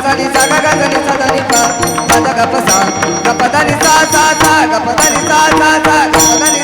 गजाली सा गा गजाली सा दानी पा पदा गप सा गप दानी सा सा सा गप दानी सा सा सा गप दानी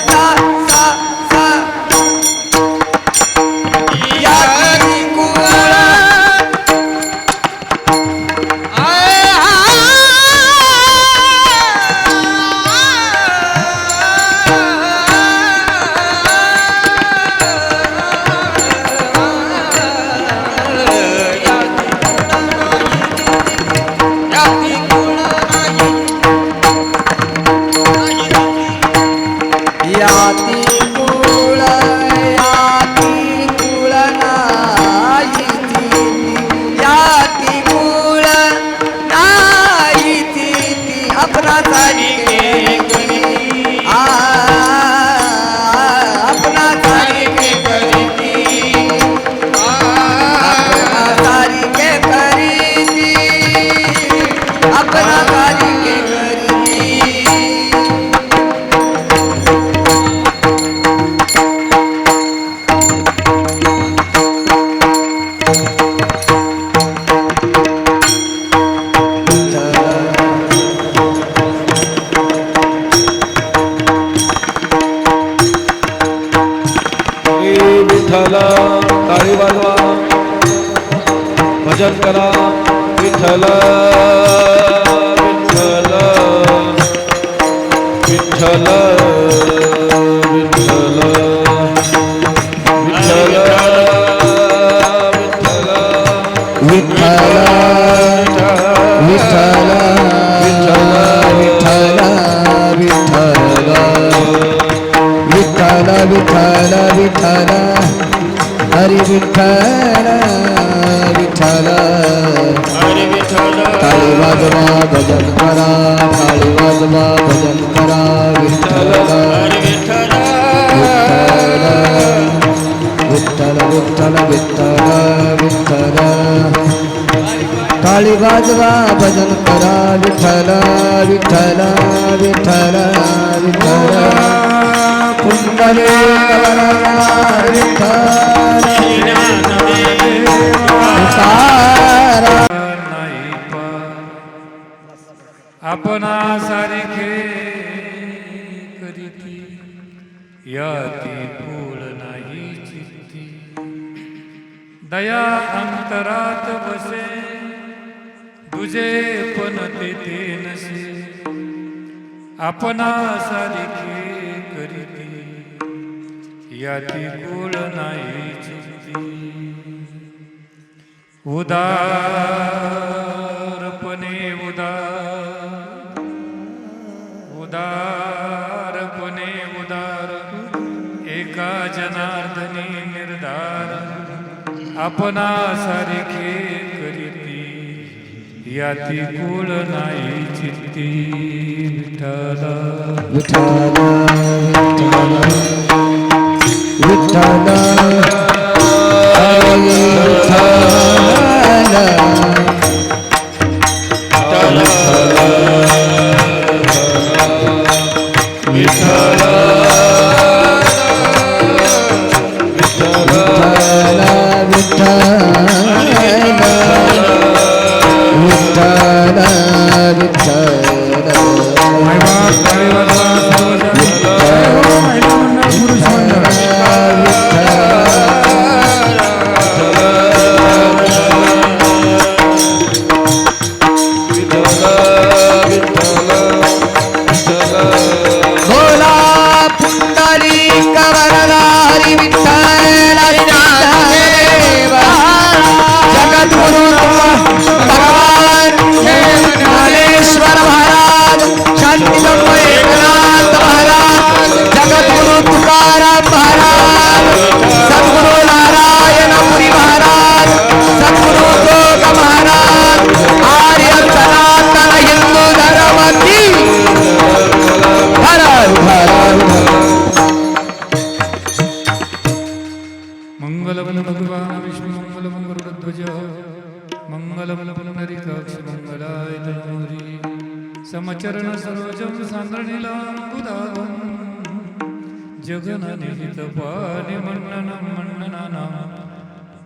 वाजवा भजन करा थाळी वाजवा भजन करा विठ्ठल विठ्ठल विठ्ठल विठ्ठल. टाळी वाजवा भजन करा विठ्ठल विठ्ठल विठ्ठल विठ्ठल. पुंडले विठ्ठल आपणा दया अंतरात बसे तुझे पण तेथे नसे. आपणा सारखे करीती याती कुळ नाही चित्ती उदा आपणा सारखे करीती याती कुळ नाही चित्ती विठ्ठल विठ्ठल. विठ्ठल.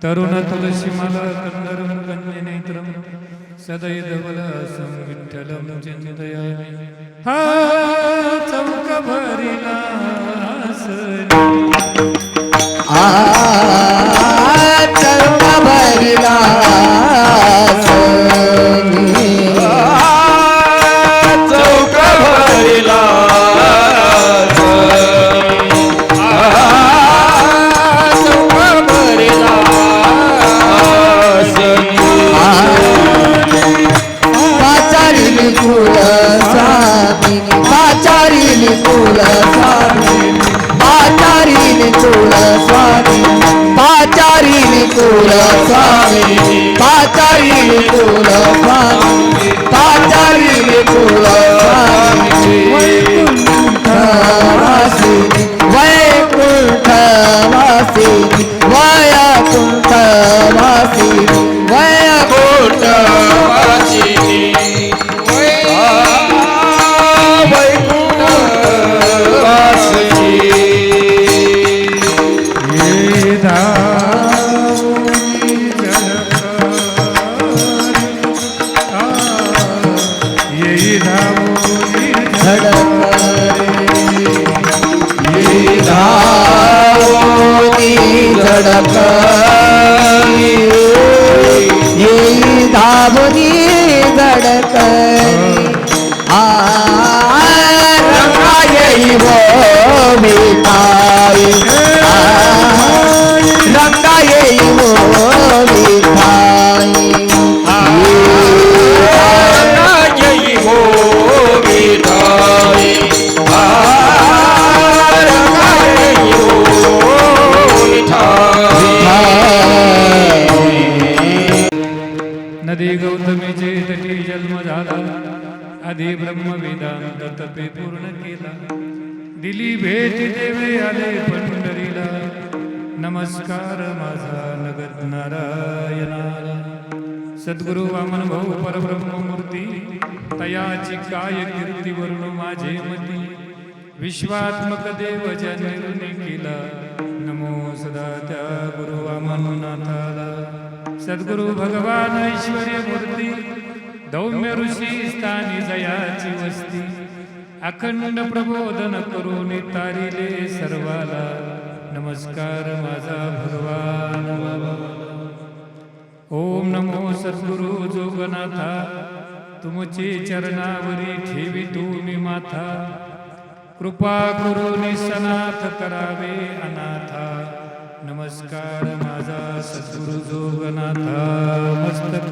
तरुण तुलसी मला कंदरम कंजनेत्रम सदैव बलसम विठ्ठलम चिंतयामि. हा चौक भरिला तुला स्वामी. पाचारी तुला स्वामी. पाचारी तुला स्वामी. वैकुंठवासी वैकुंठवासी कुंठ कुंठवासी आधी ब्रह्मवेदांत तपे पूर्ण केला. दिली भेट देवे आले पंढरीला. नमस्कार माझा नगत नारायणाला सद्गुरु वामन भाऊ परब्रह्म मूर्ती तयाची काय कीर्ती वरून माझे मती. विश्वात्मक देव ज्याने केला. नमो सदा त्या गुरु वामननाथाला सद्गुरु भगवान ऐश्वर्य मूर्ती दौम्य ऋषी स्थानी जयाची वस्ती. अखंड प्रबोधन करून तारिले सर्वाला. नमस्कार माझा भगवान. ओम नमो सद्गुरु जोगनाथा. तुमचे चरणावरी ठेवी तुम्ही माथा. कृपा करून सनाथ करावे अनाथा. नमस्कार माझा सद्गुरु जोगनाथा मस्तक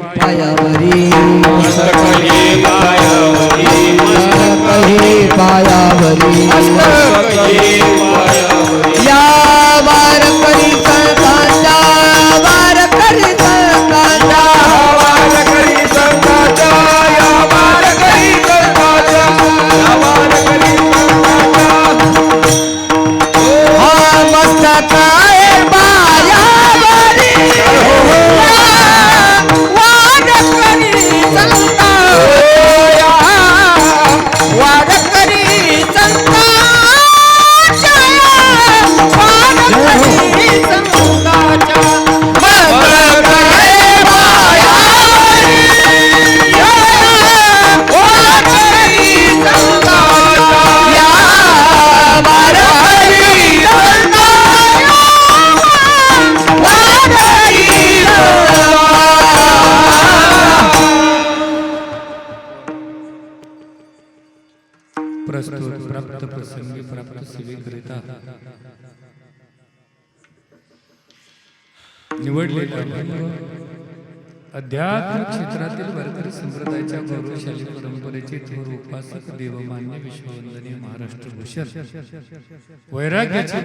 पायावरी मस्तकही पायावरी कही पायावरी मस्तकही निवडलेला अध्यात्म क्षेत्रातील वारकरी संप्रदायाच्या गौरवशाली परंपरेचे थोर उपासक देवमान्य विश्ववंदनीय महाराष्ट्र भूषण. वैराग्याचे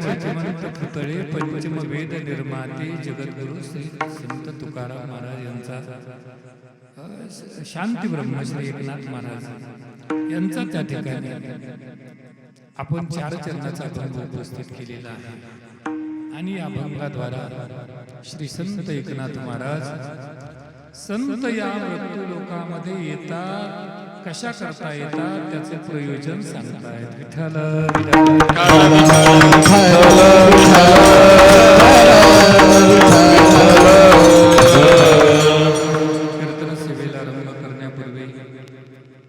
पुतळे पंचम वेद निर्माते जगद्गुरु श्री संत तुकाराम महाराज यांचा शांती ब्रह्मश्री एकनाथ महाराज यांचा त्या ठिकाणी आपण चार चरणाचा अभंग उपस्थित केलेला आहे. आणि या अभंगाद्वारा श्री संत एकनाथ महाराज संत या मृत्यू लोकामध्ये येतात. कशा करता येतात? त्याचे प्रयोजन सांगतायत. विठ्ठल. कीर्तन सेवेला आरंभ करण्यापूर्वी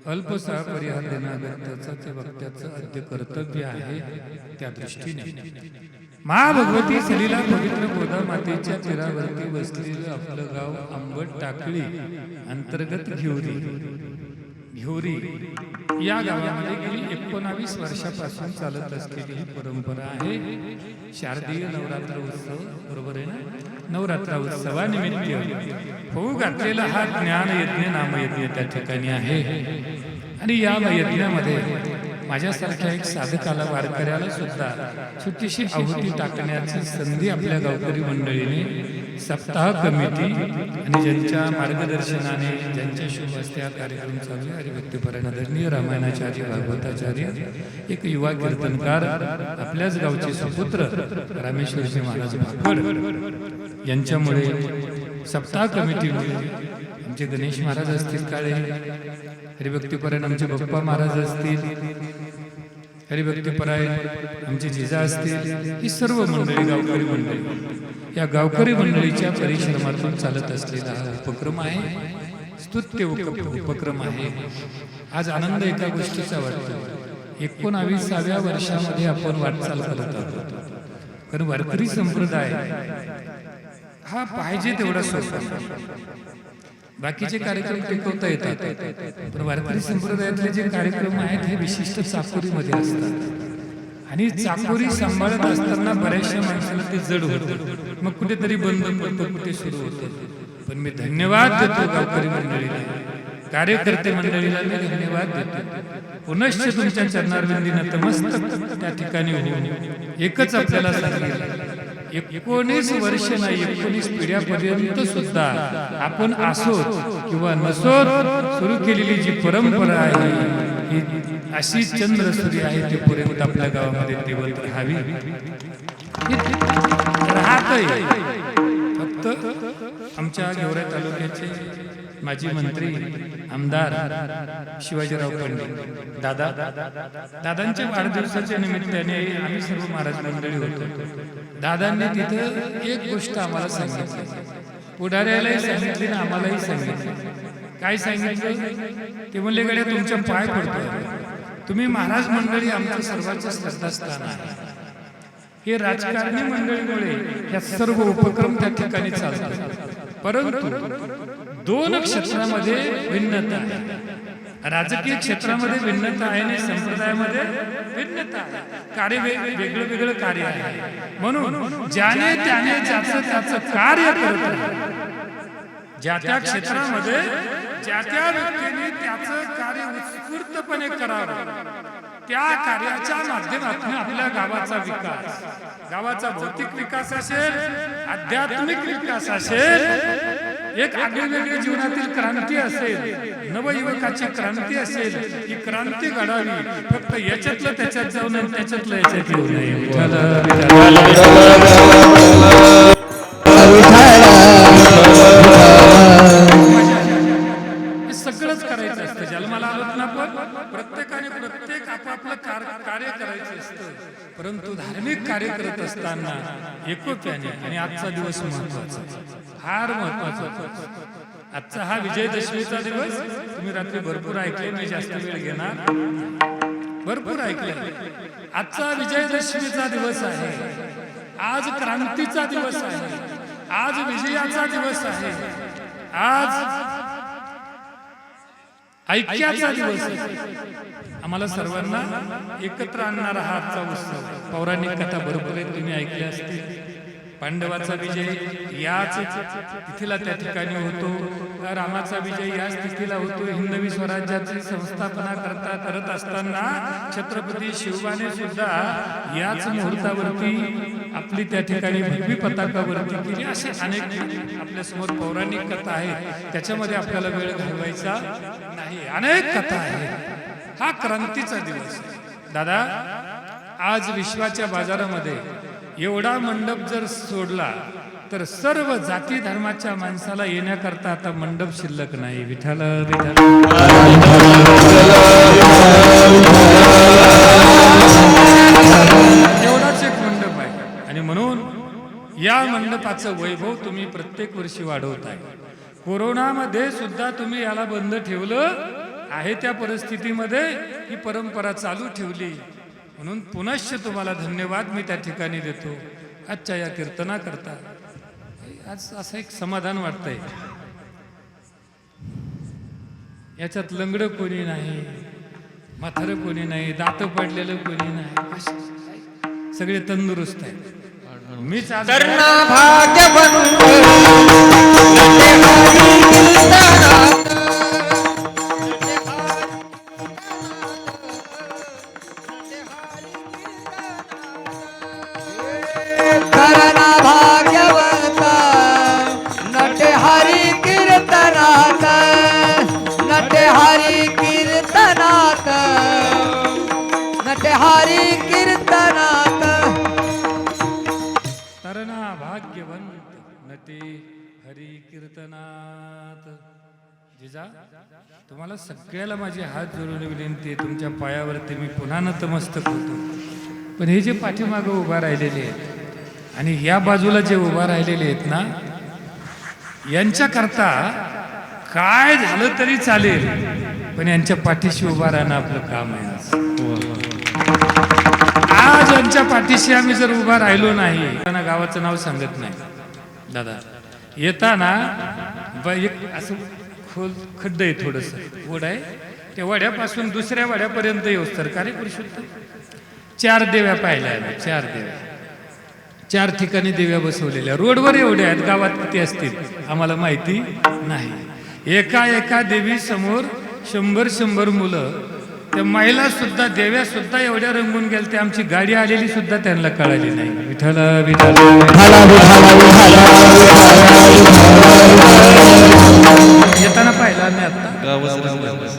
अल्पसा परिहार देणाऱ्या त्याचं ते वक्त्याचं अद्य कर्तव्य आहे त्या दृष्टीने. महाभगवती सलीला पवित्र गोदा मातेच्या तीरावरती बसलेलं आपलं गाव आंबट टाकळी अंतर्गत घेवरी. घेवरी या गावामध्ये गेली एकोणावीस वर्षापासून चालत असलेली ही परंपरा आहे. शारदीय नवरात्र उत्सव बरोबर आहे ना? नवरात्र उत्सवानिमित्त होऊ घातलेला हा ज्ञान यज्ञ नामयज्ञ त्या ठिकाणी आहे. आणि या यज्ञामध्ये माझ्यासारख्या एक साधकाला वारकऱ्याला सुद्धा छोटीशी आहुती टाकण्याची संधी आपल्या गावकरी मंडळीने सप्ताह कमिटी आणि ज्यांच्या मार्गदर्शनाने ज्यांच्या शुभ हस्ते हा कार्यक्रम चालू आहे हरिभक्तीपरायण आदरणीय रामायणाचार्य भागवताचार्य एक युवा कीर्तनकार आपल्याच गावचे सुपुत्र रामेश्वरजी महाराज भाकड यांच्यामुळे सप्ताह कमिटीमुळे आमचे गणेश महाराज असतील काळे हरिभक्तीपरायण आमचे बाप्पा महाराज असतील हरिभक्तीपरायण आमचे जिजा असतील ही सर्व मंडळी गावकरी मंडळी या गावकरी मंडळीच्या परिश्रमातून चालत असलेला हा उपक्रम आहे. स्तुत्य उपक्रम आहे. आज आनंद एका गोष्टीचा वाटतो. एकोणावीसाव्या वर्षामध्ये आपण वाटचाल करत आहोत. कारण वारकरी संप्रदाय हा पाहिजे तेवढा सोपा. बाकीचे कार्यक्रम टिकवता येतात. पण वारकरी संप्रदायातले जे कार्यक्रम आहेत हे विशिष्ट चाकोरीमध्ये असतात. आणि चाकोरी सांभाळत असताना बऱ्याचशा माणसाला ते जड होतं. मग कुठेतरी बंद पडतं कुठे सुरू होतं. पण मी धन्यवाद देतो गावकरी मंडळीला. कार्यकर्ते मंडळीला मी धन्यवाद देतो. पुनश्च तुमच्या चरणारविंदी नतमस्तक त्या ठिकाणी एकच आपल्याला सांगितलं एकोणीस वर्ष नाही एकोणीस पिढ्यापर्यंत सुद्धा आपण असोत किंवा नसोत सुरू केलेली जी परंपरा आहे ही अशी चंद्र सूर्य आहे ते पर्यंत आपल्या गावामध्ये तेवत राहावी. राहत फक्त आमच्या गेवराई तालुक्याचे माजी मंत्री आमदार शिवाजीराव पंडित दादा दादांच्या वाढदिवसाच्या निमित्ताने आम्ही सर्व महाराज मंडळी होतो. दादांनी तिथं एक गोष्ट आम्हाला सांगितली. पुढाऱ्यालाही सांगितली ना आम्हालाही सांगितली. काय सांगितलं? ते म्हणले गड्या तुमच्या पाय पडतो तुम्ही महाराज मंडळी आमचं सर्वांचं श्रद्धास्थान आहे. हे राजकारणी मंडळीमुळे या सर्व उपक्रम त्या ठिकाणी चालतात. परंतु दोन क्षेत्रामध्ये भिन्नता आहे. राजकीय क्षेत्रामध्ये भिन्नता आहे आणि संप्रदायामध्ये भिन्नता आहे. कार्य वेगळं वेगळं कार्य आहे. म्हणून ज्याने त्याने ज्याचं त्याचं कार्य करत ज्या त्या क्षेत्रामध्ये ज्या त्या व्यक्तीने त्याचं कार्य उत्स्फूर्तपणे करावं त्या कार्याच्या माध्यमातून आपल्या गावाचा विकास गावाचा भौतिक विकास असेल आध्यात्मिक विकास असेल एक आगळेवेगळे जीवनातील क्रांती असेल नवयुवकाची क्रांती असेल ही क्रांती घडावी. फक्त याच्यातलं त्याच्यात जाऊन त्याच्यातलं याच्यात येऊ नये. हे सगळंच करायचं असतं. जन्माला आलोत ना पण प्रत्येकाने प्रत्येक आपापलं कार- कार्य करायचं असतं. परंतु धार्मिक कार्य करत असताना एकोप्याने आणि आजचा दिवस महत्त्वाचा फार महत्त्वाचा आजचा हा विजयदशमीचा दिवस तुम्ही रात्री भरपूर ऐकले मी जास्त वेळ घेणार भरपूर ऐकले आजचा विजयदशमीचा दिवस आहे. आज क्रांतीचा दिवस आहे. आज विजयाचा दिवस आहे. आज ऐक्याचा दिवस आहे. आम्हाला सर्वांना एकत्र आणणारा हा आजचा उत्सव. पौराणिक कथा बरोबर आहे तुम्ही ऐकल्या असतील. पांडवाचा विजय याच तिथीला त्या ठिकाणी होतो. रामाचा विजय याच तिथीला होतो. हिंदवी स्वराज्याची संस्थापना करता करत असताना छत्रपती शिवबाने सुद्धा याच मुहूर्तावरती आपली त्या ठिकाणी भगवी पताकावरती केली. असे अनेक आपल्यासमोर पौराणिक कथा आहेत. त्याच्यामध्ये आपल्याला वेळ घालवायचा नाही. अनेक कथा आहेत. हा क्रांतीचा दिवस दादा आज विश्वाच्या बाजारामध्ये एवढा मंडप जर सोडला तर सर्व जाती धर्माच्या माणसाला येण्याकरता आता मंडप शिल्लक नाही. विठाल एवढाच एक मंडप आहे. आणि म्हणून या मंडपाचं वैभव तुम्ही प्रत्येक वर्षी वाढवताय. कोरोनामध्ये सुद्धा तुम्ही याला बंद ठेवलं आहे त्या परिस्थितीमध्ये ही परंपरा चालू ठेवली. म्हणून पुनश्च तुम्हाला धन्यवाद मी त्या ठिकाणी देतो. आजच्या या कीर्तना करता आज असं एक समाधान वाटतंय. याच्यात लंगड कोणी नाही म्हातारं कोणी नाही दात पडलेलं कोणी नाही. सगळे तंदुरुस्त आहेत. मीच आज सगळ्याला माझे हात जोडून विनंती आहे तुमच्या पायावरती मी पुन्हा नतमस्तक होतो. पण हे जे पाठीमागं उभा राहिलेले आहेत आणि या बाजूला जे उभा राहिलेले आहेत ना यांच्याकरता काय झालं तरी चालेल पण यांच्या पाठीशी उभा राहणं आपलं काम आहे. आज यांच्या पाठीशी आम्ही जर उभा राहिलो नाही त्यांना गावाचं नाव सांगत नाही. दादा येताना एक असं खोल खड्ड आहे थोडस. वड आहे. त्या वड्यापासून दुसऱ्या वड्यापर्यंत येऊस तर कार्य पुरुषोत्तम? चार देव्या पाहिल्या आहेत. चार देव्या. चार ठिकाणी देव्या बसवलेल्या. रोडवर एवढ्या आहेत. गावात किती असतील? आम्हाला माहिती नाही. एका एका देवी समोर शंभर शंभर मुलं त्या महिला सुद्धा देव्या सुद्धा एवढ्या रंगून गेल ते आमची गाडी आलेली सुद्धा त्यांना कळाली नाही. विठाला विठाला येताना पाहिला आम्ही आता?